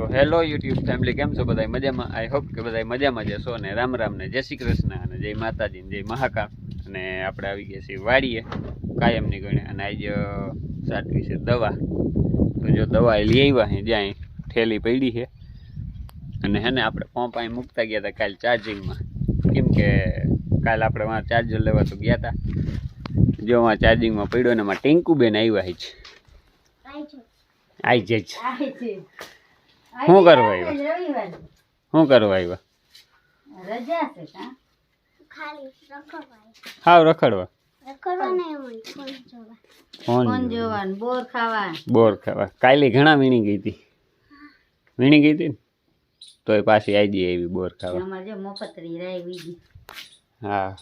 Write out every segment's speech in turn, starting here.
તો hello YouTube family કેમ છો બધા મજામાં? આઈ હોપ કે બધા મજામાં જ હશો અને રામ રામ ને જય શ્રી કૃષ્ણ અને જય માતાજી જય મહાકાળ અને આપણે આવી ગયા છીએ વાડીએ કાયમની ગણે. અને આજે સાતવી છે દવા. તો જો દવા લઈ આવ્યા છે જ્યાં ઠેલી પડી છે. અને હે ને આપણે પંપ અહીં મૂકતા ગયા હતા કાલ ચાર્જિંગમાં. કેમ કે કાલ આપણે વાં ચાર્જર લેવા તો ગયા હતા જો વાં ચાર્જિંગમાં પડ્યો ને એમાં ટેન્કુબેન આવ્યા છે. આઈ જજ શું કરવા આવ્યા? શું કરવા આવ્યા? હાવ રખડવા. બોર ખાવા. કાલે ઘણા વીણી ગઈ હતી. વીણી ગઈ હતી ને? તોય પાછી આવી જઈ એવી બોર ખાવા. અમારે જો મફતરી રાય બીજી. હા.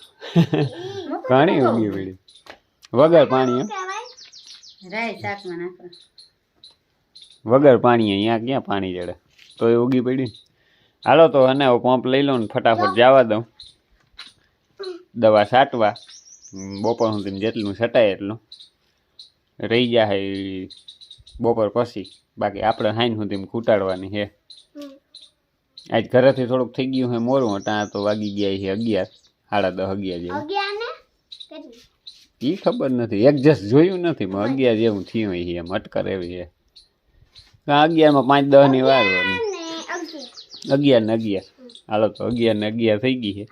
ઘણી ઉગી પડી. વગર પાણી રાય શાકમાં નાખવા વગર પાણી અહીંયા ક્યાં પાણી ચડે એ ઉગી પડી હાલો તો અને પંપ લઈ લો ને ફટાફટ જવા દઉં. દવા છાંટવા. બપોર સુધી જેટલું છટાય એટલું. રહી જાય બપોર પછી. બાકી આપણે હાઈન સુધી ખૂટાડવાની છે. આજ ઘરેથી થોડુંક થઈ ગયું છે મોરું ત્યાં તો વાગી ગયા છે અગિયાર. સાડા દસ અગિયાર જેવું. એ ખબર નથી. એડજસ્ટ જોયું નથી અગિયાર જેવું થયું છે. એમ અટકર એવી છે. અગિયારમાં પાંચ દસની વાર અગિયાર ને અગિયાર. હાલો તો અગિયાર ને અગિયાર થઈ ગઈ છે.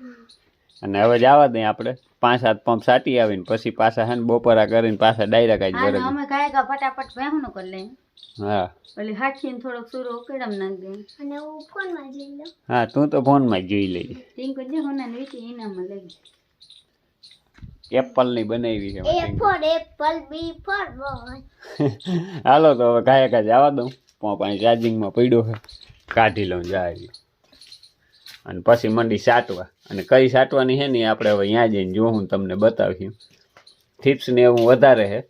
અને હવે જવા દઈએ આપણે. પાંચ સાત પંપ સાટી આવીને પછી પાછા હે ને બપોરા કરીને પાછા ડાયરેક્ટ આજ ભરે અમે કાંઈ કા ફટાફટ વહેવાનું કરી લઈએ. હા. ઓલી હાથીને થોડોક સુરો ઉકેડમ નાખ દે અને હું ફોનમાં જોઈ લઉં. હા તું તો ફોનમાં જ જોઈ લઈ. ટીંકુ જે હોના વીટી એનામાં લઈ એપલની બનાવી છે A for apple B for boy હાલો તો હવે કાંઈ કાંઈ જવા દઉં. પંપ અહીં ચાર્જિંગમાં પડ્યો છે. કાઢી લઉં જાય અને પછી મંડી સાટવા. અને કઈ સાટવાની છે ને આપણે હવે ત્યાં જઈને જો હું તમને બતાવ્યું થીપ્સ ને એવું વધારે છે.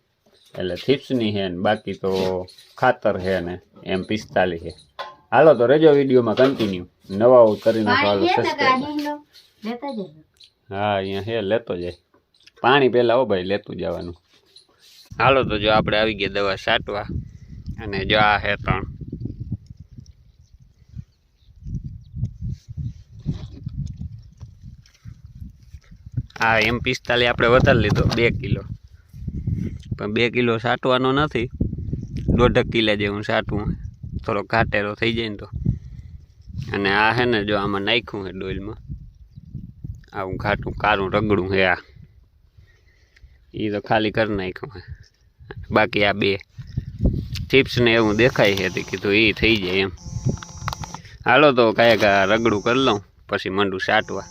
એટલે થીપ્સની છે ને બાકી તો ખાતર છે ને એમ પિસ્તાલીસ છે. હાલો તો રેજો વિડીયોમાં કન્ટિન્યુ નવા કરીને હાલો હે અહીંયા હે લેતો જાય. પાણી પહેલાં હો ભાઈ લેતું જવાનું. હાલો તો જો આપણે આવી ગયા દવા છાંટવા અને જો આ હે ત્રણ આ એમ પિસ્તાલીસ આપણે વધારી લીધો બે કિલો પણ બે કિલો સાટવાનો નથી દોઢક કિલા જેવું સાટવું થોડો ઘાટેરો થઈ જાય ને તો અને આ હે ને જો આમાં નાખ્યું છે ડોઈલમાં આવું ઘાટું કાળું રગડું છે આ એ તો ખાલી કરી નાખ્યું હે બાકી આ બે ચિપ્સ ને એવું દેખાય છે કીધું એ થઈ જાય એમ. હાલો તો કાંઈક રગડું કરી લઉં, પછી મંડું સાટવા.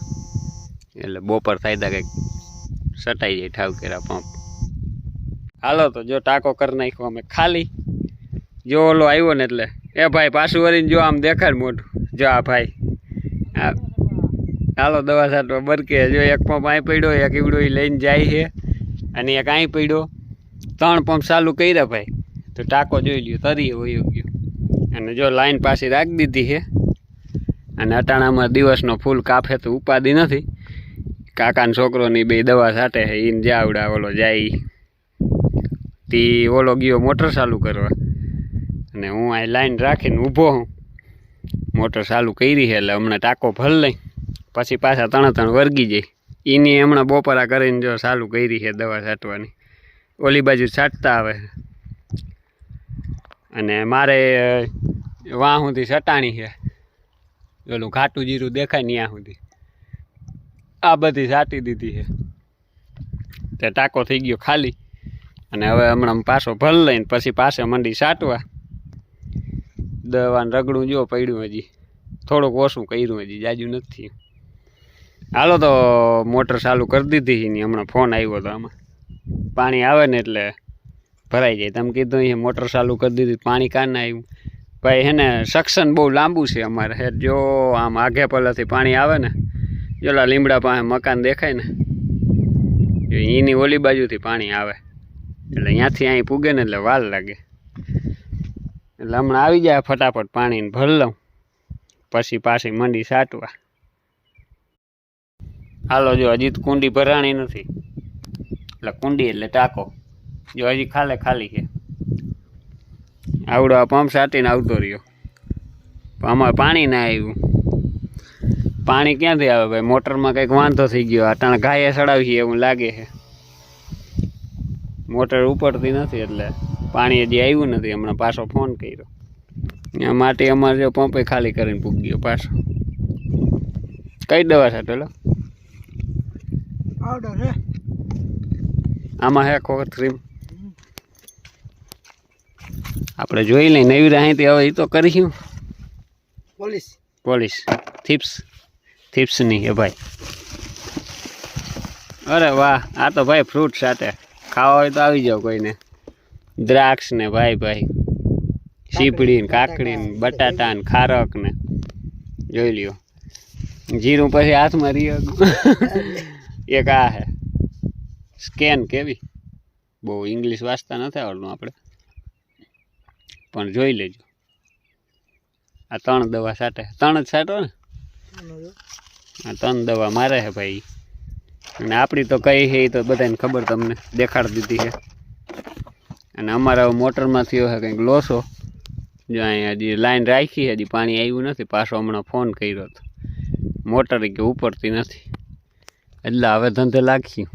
એટલે બપોર થાય તા કંઈક સટાઈ જાય ઠાવ કેરા પંપ. હાલો તો જો ટાંકો કરી નાખ્યો અમે ખાલી. જો ઓલો આવ્યો ને એટલે, એ ભાઈ પાછું વળીને જો આમ દેખાડ મોઢું. જો આ ભાઈ. હાલો દવા છાંટવા બરકે, જો એક પંપ અહીં પડ્યો, એક ઈવડો એ લઈને જાય છે. અને એક અહીં પડ્યો. ત્રણ પંપ ચાલુ કર્યા ભાઈ. તો ટાંકો જોઈ લ્યો, તરી વયો ગયો. અને જો લાઈન પાછી રાખી દીધી છે, અને અટાણામાં દિવસનો ફૂલ કાફે તો ઉપાદી નથી. કાકાનો છોકરોની બે દવા છાંટે છે એને જાવડા ઓલો જાય. તી ઓલો ગયો મોટર ચાલુ કરવા. અને હું અહીં લાઈન રાખીને ઊભો હું. મોટર ચાલુ કરી છે એટલે હમણાં ટાંકો ભર લઈ, પછી પાછા ત્રણ ત્રણ વર્ગી જાય. એની હમણાં બપોરા કરીને જો ચાલુ કરી છે દવા છાંટવાની. ઓલી બાજુ છાંટતા આવે. અને મારે વાં સુધી સટાણી છે. ઓલું ઘાટું જીરું દેખાય ત્યાં સુધી. આ બધી છાંટી દીધી છે. તે ટાંકો થઈ ગયો ખાલી. અને હવે હમણાં પાછો ભલ લઈને પછી પાસે મંડી છાંટવા દવાનું રગડું જો પડ્યું હજી. થોડુંક ઓછું કર્યું હજી, જાજુ નથી. હાલો તો મોટર ચાલુ કરી દીધી ને હમણાં ફોન આવ્યો હતો આમાં. પાણી આવે ને એટલે ભરાઈ જાય. તમે કીધું અહીંયા મોટર ચાલુ કરી દીધી, પાણી કાં ના આવ્યું. ભાઈ હેને સક્શન બહુ લાંબુ છે અમારે. હે, જો આમ આઘે પહેલાંથી પાણી આવે ને જોલા લીમડા પાસે મકાન દેખાય ને એની ઓલી બાજુથી પાણી આવે. એટલે અહીંયાથી અહીં પૂગે ને એટલે વાર લાગે. એટલે હમણાં આવી જાય ફટાફટ પાણીને ભર લઉં. પછી પાછી મંડી સાટવા હાલો, જો, હજી કુંડી ભરાણી નથી. એટલે કુંડી એટલે ટાંકો. જો હજી ખાલે ખાલી છે. આવડો આ પંપ સાટીને આવતો રહ્યો. આમાં પાણી ના આવ્યું. પાણી ક્યાંથી આવે ભાઈ? મોટરમાં કંઈક વાંધો થઈ ગયો. અટાણે ગાયે સડાવી એવું લાગે છે. મોટર ઉપડતી નથી એટલે પાણી હજી આવ્યું નથી. હમણાં પાછો ફોન કર્યો. ત્યાં માટે અમારે જો પંપે ખાલી કરીને પૂગી ગયો પાછો. કઈ દવા છે પેલો? આમાં હે કોક ક્રીમ આપણે જોઈ લઈ નવી રાહીથી હવે એ તો કરીશું પોલીસ. પોલીસ. થીપ્સ. થીપ્સની એ ભાઈ. અરે વાહ આ તો ભાઈ ફ્રૂટ સાથે. ખાવા હોય તો આવી જાવ કોઈને. દ્રાક્ષ ને ભાઈ ભાઈ. સીપડી ને કાકડી ને બટાટા ને ખારક ને. જોઈ લ્યો. જીરું પછી હાથમાં રહ્યો એક આ હે સ્કેન કેવી? બહુ ઇંગ્લિશ વાંચતા નથી આવડતું આપણે. પણ જોઈ લેજો. આ ત્રણ દવા સાટે ત્રણ જ સાટો ને? આ ત્રણ દવા મારે છે ભાઈ. અને આપણી તો કઈ છે એ તો બધાને ખબર તમને દેખાડી દીધી છે અને અમારા મોટરમાં થયો છે કંઈક લોસો. જો અહીંયા હજી લાઈન રાખી હજી પાણી આવ્યું નથી. પાછો હમણાં ફોન કર્યો હતો. મોટર કે ઉપરતી નથી. એટલે હવે ધંધે લાગી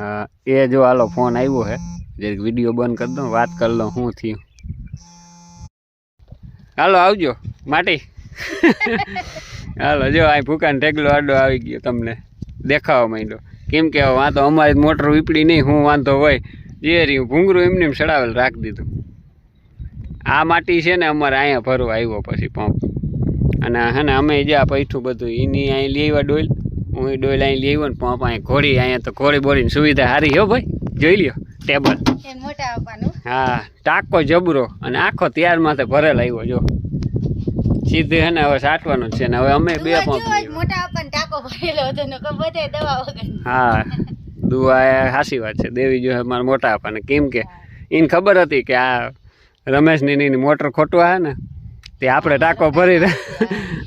હા એ જો હાલો ફોન આવ્યો છે જે વીડિયો બંધ કરી દઉં વાત કરી લઉં શું થયું. હાલો આવજો માટી. હાલો જો આ ભૂકાન ઢેગલો આડો આવી ગયો તમને દેખાવા માંડ્યો. કેમ કે વાંધો આ અમારી મોટર વીપડી નહીં હું વાંધો હોય. જે રહ્યું ભૂંગરું એમને એમ સડાવેલ રાખી દીધું. આ માટી છે ને અમારે અહીંયા ભરવા આવ્યો પછી પંપ. અને હે ને અમે જ્યાં પૈઠું બધું એની અહીં લઈ આવ્યા ડોલ હું એ ડોલ અહીં લઈ આવ્યો ને પંપ અહીં ઘોડી અહીંયા તો ઘોડી બોડીની સુવિધા સારી હો ભાઈ. જોઈ લ્યો. ટેબલ. હા ટાંકો જબરો અને આખો ત્યાર માથે ભરેલ આવ્યો જો. સીધે હે ને હવે સાટવાનું છે ને હવે અમે બે વગર. હા દુઆ સાચી વાત છે. દેવી જો મારા મોટા આપણને કેમ કે એને ખબર હતી કે આ રમેશની ની મોટર ખોટવા હે ને તે આપણે ટાંકો ભરી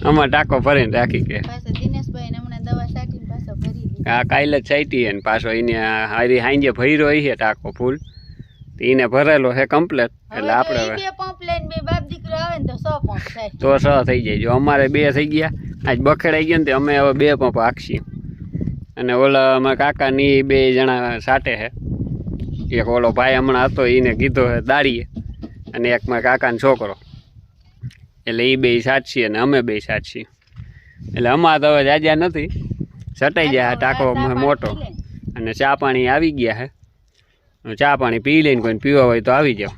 અમારે ટાંકો ભરીને રાખી કે પાછો દિનેશભાઈ ને હમણાં દવા સાટીને પાછો ભરી દીધી આ કાલે જ સાઈટી ને પાછો એને હારી હાંજે ભર્યો છે ટાકો ફૂલ. તો એને ભરેલો છે કમ્પ્લેટ એટલે આપણે હવે તો સો થઈ જાય. જો અમારે બે થઈ ગયા આજ બખેડાઈ ગયા ને તે અમે હવે બે પંપ હાંકશી. અને ઓલા અમારા કાકાની બે જણા સાટે છે. એક ઓલો ભાઈ હમણાં હતો એને કીધો છે દાડીએ. અને એક મારા કાકાનો છોકરો. એટલે એ બે સાચીએ અને અમે બે સાચીએ એટલે અમારે તો હવે જાજ્યા નથી. સટાઈ જાય ટાંકો મોટો. અને ચા પાણી આવી ગયા હે. ચા પાણી પી લઈને કોઈને પીવા હોય તો આવી જાઓ.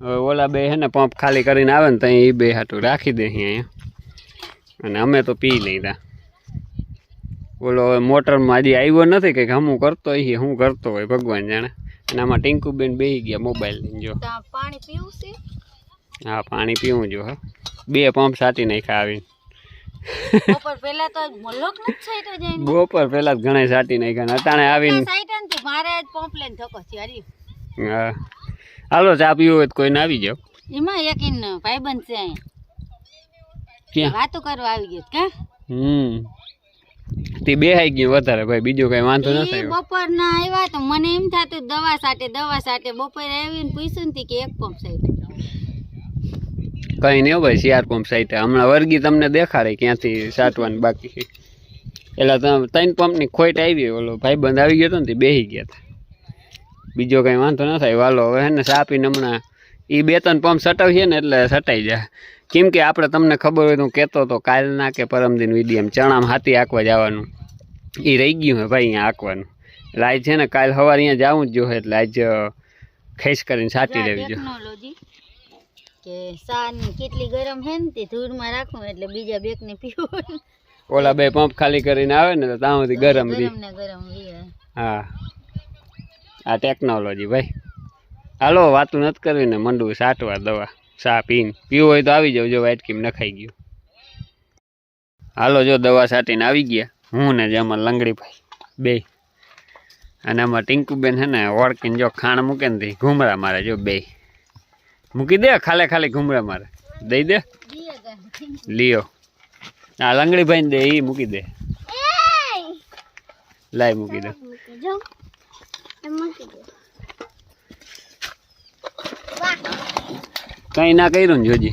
હવે ઓલા બે હે ને પંપ ખાલી કરીને આવે ને તો એ બે હાટું રાખી દે અહીંયા. અને અમે તો પી લીધા. ઓલો હવે મોટરમાં હજી આવ્યો નથી કંઈક હમું કરતો હોય હું કરતો હોય ભગવાન જાણે. અને આમાં ટીંકુબેન બેસી ગયા મોબાઈલ લઈને જો. પાણી પીવું છે? હા પાણી પીવું જો હા. બે પંપ સાટી નાખ્યા આવીને. બપોર પહેલા તો મલોક ન સાઈટ જઈને બપોર પહેલા જ ઘણા સાટી નાખ્યા અટાણે આવીને સાઈટનથી મારે જ પંપ લઈને ધક્કો છે હરી. હા. હાલો ચા પીવો હોય તો કોઈને આવી જાવ એમાં એક ઇન ભાઈબંધ છે અહીંયા ક્યાં? વાતો કરવા આવી ગયો કે? હમ. તે બેહાઈ ગયું વધારે ભાઈ. બીજો કઈ વાંધો ન થાય બપોર ના આવ્યા તો મને એમ થતું દવા સાટે દવા સાટે બપોરે આવીને પૂછ્યું ને કે એક પંપ સાઈટ કઈ નહીં ભાઈ સીઆર પંપ સાઈટે હમણાં વર્ગી તમને દેખાડે ક્યાંથી સાટવાની બાકી છે. એટલે તમે ત્રણ પંપની ખોટ આવી ઓલો ભાઈબંધ આવી ગયો હતો ને તે બેસી ગયા હતા. બીજો કંઈ વાંધો ન થાય વાલો હવે ને સાપીને હમણાં એ બે ત્રણ પંપ સટાવીએ ને એટલે સટાઈ જાય. કેમ કે આપણે તમને ખબર હોય તો હું કહેતો હતો કાલના કે પરમદિન વિડીએમ ચણામાં હાથી આંકવા જવાનું. એ રહી ગયું હે ભાઈ અહીંયા આંકવાનું એટલે આજ છે ને કાલ સવારે અહીંયા જવું જ જોઈએ એટલે આજ ખેસ કરીને સાટી લેવી જોઈએ કે સા ની કેટલી ગરમ હે ને તે ધૂળમાં રાખવું એટલે બીજા બેક ને પીવું. ઓલા બે પંપ ખાલી કરીને આવે ને તો ત્યાં સુધી ગરમ રહી. ગરમ ને ગરમ હા. આ ટેકનોલોજી ભાઈ. હાલો વાતું નથી કરવી ને મંડવું સાટવા દવા સા પીને. પીવું હોય તો આવી જાવ જો વાટકીમ નખાઈ ગયું. હાલો જો દવા સાટીને આવી ગયા. હું ને જેમાં લંગડી ભાઈ બે. અને આમાં ટીંકુબેન છે ને ઓળખીને જો ખાણ મૂકે ને તે ઘૂમરા મારે જો બે. મૂકી દે ખાલે ખાલી ઘૂમરા મારે. દઈ દે. લિયો. આ ભાઈ દે એ મૂકી દે. લાય મૂકી દે. કંઈ ના કર્યું ને જોજી.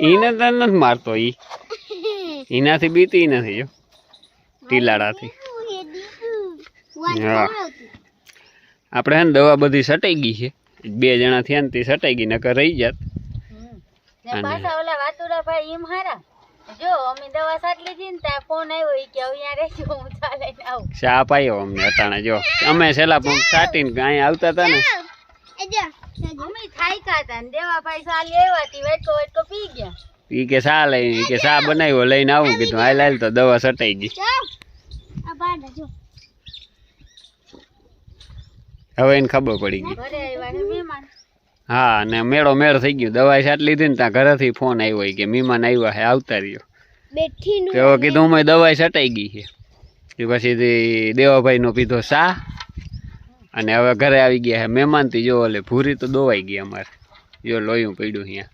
એને તો નથી મારતો ઈ. એનાથી બીતી નથી જો. ટીલાડાથી. હા. આપણે હે ને દવા બધી સટાઈ ગઈ છે. બે જણા થયા ને તે સટાઈ ગઈ નકર રહી જાત. પાછા ઓલા વાતુડા ભાઈ એમ હારા. જો અમે દવા સાટલી લીધી ને ત્યાં ફોન આવ્યો એ કે અહીંયા રહેજો હું ચા આવું. અમને અટાણે જો. અમે છેલ્લા પંપ સાટીને અહીંયા આવતા હતા ને. અમે થાયકા હતા ને દેવાભાઈ સાલી આવ્યા હતી વેટકો વેટકો પી ગયા. ઈ કે સા લઈ કે સા બનાવ્યો લઈને આવું કીધું. હાલ હાલ તો દવા સટાઈ ગઈ. આ બાડા જો. હવે એને ખબર પડી ગઈ. છે હા અને મેળો મેળ થઈ ગયો. દવા છાટ લીધી ને ત્યાં ઘરેથી ફોન આવ્યો કે મહેમાન આવ્યા હે આવતા રહ્યો. તો કીધું મેં દવાઈ સટાઈ ગઈ છે. એ પછી દેવાભાઈનો પીધો શા અને હવે ઘરે આવી ગયા હે. મહેમાનથી જો એટલે ભૂરી તો દોવાઈ ગઈ અમારે. જો લોહીયું પડ્યું અહીંયા.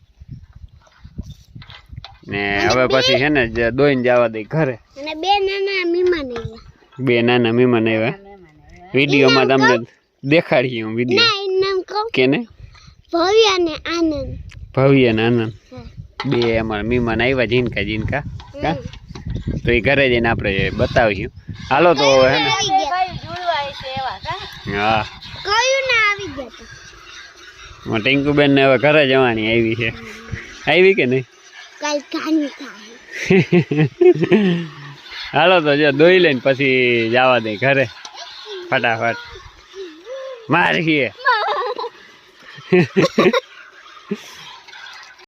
ને હવે પછી છે ને દોઈને જવા દઈ ઘરે. બે નાના મીમાન આવ્યા. બે નાના મહેમાન આવ્યા. વિડીયોમાં તમને દેખાડીએ હું વીડિયો. કેને? ભવ્ય અને આનંદ. ભવ્ય અને આનંદ. બે અમારા મહેમાન આવ્યા જીનકા જીનકા કા? તો એ ઘરે જઈને આપણે બતાવીશું. હાલો તો હવે હે ને હા. કયું ના આવી ગયા તા? માં ટિંકુબેન ને હવે ઘરે જવાની આવી છે. આવી કે નહીં? હાલો તો જો દોઈ લઈને પછી જવા દે ઘરે. ફટાફટ. મારીએ